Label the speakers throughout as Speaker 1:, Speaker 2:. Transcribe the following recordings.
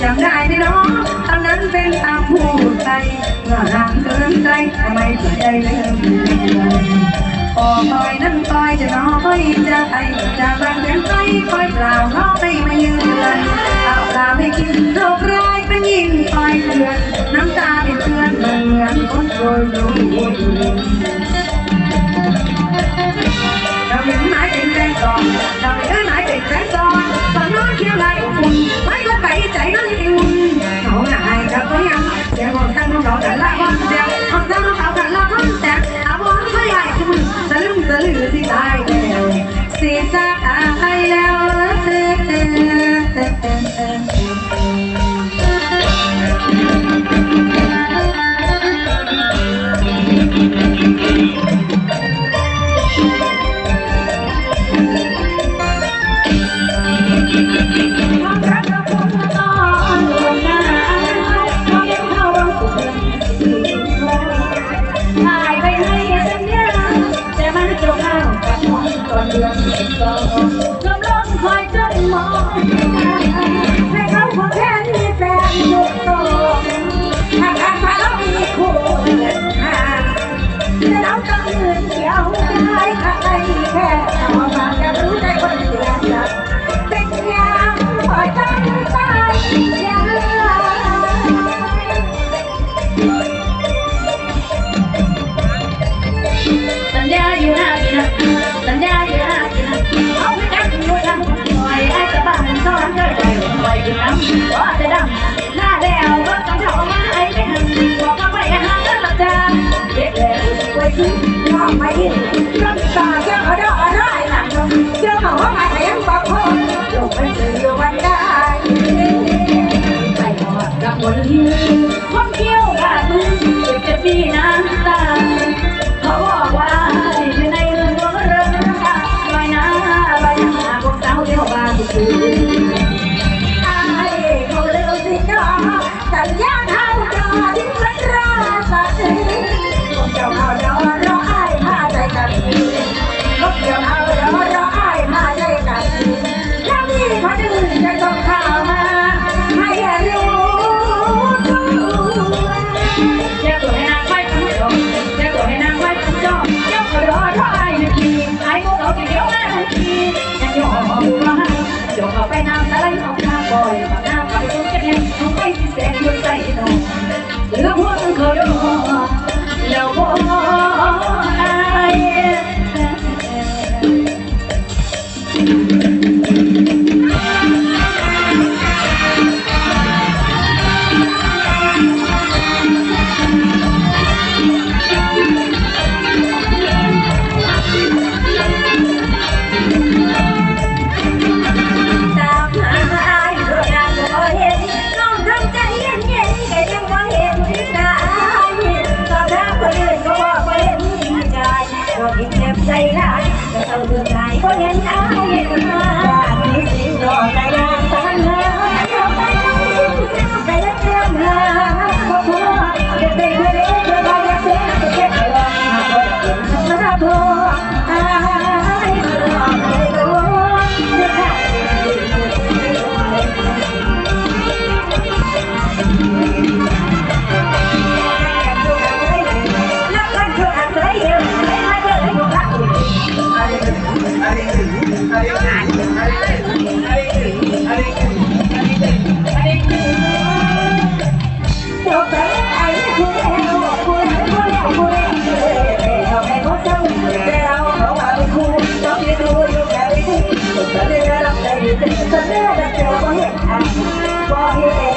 Speaker 1: chẳng ai thế đó ta đến bên ta khu tay. Làm hàng tới đây mày từ đây lấy hơn người Ồ, coi nắng coi cho nó coi đi cha tay. Cha vàng đến tay, coi lào nó tay mà như người tạo là mê kinh rộng rãi ta nhìn coi thuyền nắng ta thì thuyền mà ngàn con rồi đúng vui Hãy subscribe cho kênh Ghiền Mì Gõ Để không bỏ lỡ những video hấp dẫn mấy lớp bảy chạy nó nhiều cậu này cậu thấy ăn chạy còn khăn không đỏ chạy lại con đèo còn ra nó tạo cả lo con đẹp à bố nó thấy ai chứ mình sẽ lưng tới thì tài đèo xì xa cả tay lên you. ไปน้ำละลายออกหาบ่อยปากน้าปากไปเก็บเงินน้องไปสิแสนดวงใจน้องเหลือหัวมันเขเดียวแล้วพอ So now that you're over here, I'm.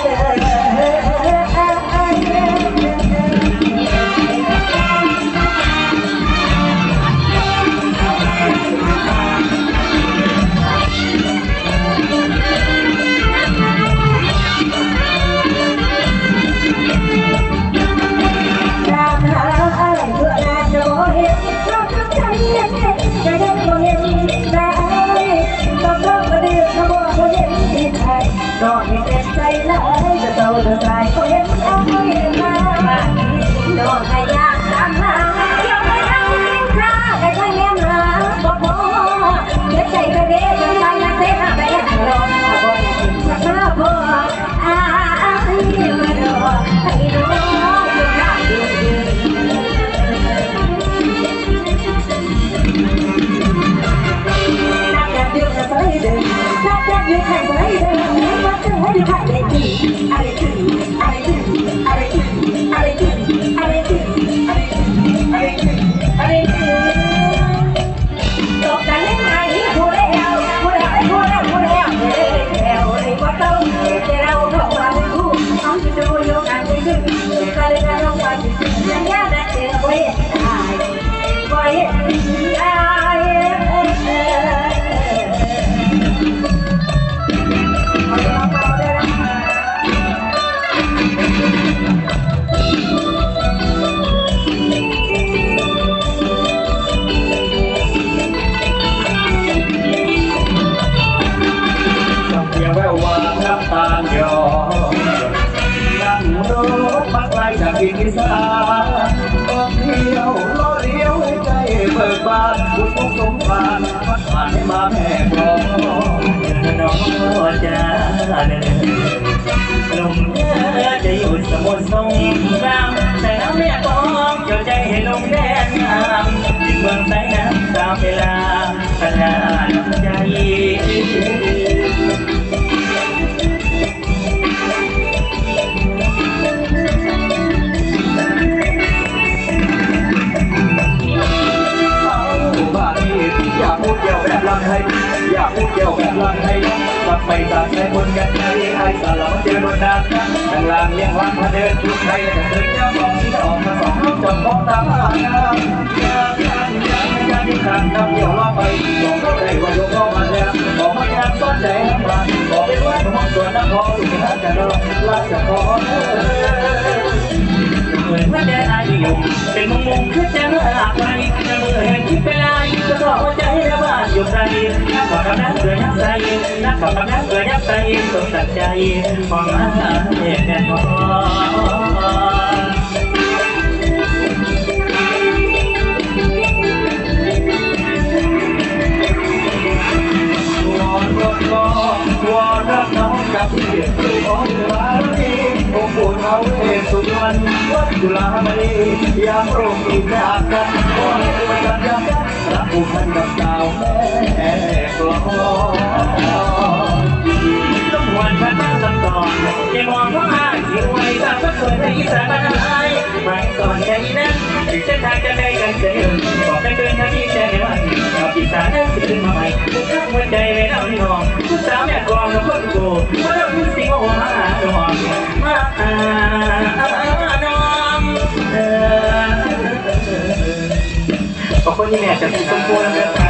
Speaker 1: you. have it, I can น้ำ
Speaker 2: ตาลยอนั่งรถมาไกลจากอีสานท่องเที่ยวล้อเลี้ยวให้ใจเบิกบานบุญสมภารพัดผ่านให้มาแม่กลองน้องจ้าลมเธอจะอยู่สมุทรสงครามแต่น้ำแม่กองเกี่ยวใจให้ลมแดนงามเมืองใต้น้ำตามเวลาขนาดใจ ไปตากใจคนกันใจไอ้สารวัตรเจอโดนด่าดังลางเลี้ยงวันพาเดินทุกไทยแต่เดินเจ้าของที่ออกมาสองลูกจนมองตามหาอยากยากยากยากที่ทางทำเดี่ยวล้อไปบอกเขาได้ว่าโยกเข้ามาแล้วบอกมาอยากต้นใจน้ำมันบอกไปว่าของส่วนน้ำพออยู่ที่นั่นจะรอลาจะพอเหมือนว่าได้อายุเป็นมุมมุมคือจะหากไปจะเมื่อเห็นที่เป็นลายก็เพราะว่าใจระบาดอยู่ใจนักขับกำนักเกิด นักกับนักเกิดนักใจสดใจฟังมรักเด็กแน่นอนกับเกียรติของาลีองค์ณเทาเทสุวรรณวัดจุฬามณียามร่มอีมอากาศขอให้ด้ยกันยับยั้ มันกับสาวแม่กลอนต้องหวนพรนเจ้าตอนยังมองเข้ามาทิ้งไว้ตาพระสวยในอีสาน คนนี้แม่จ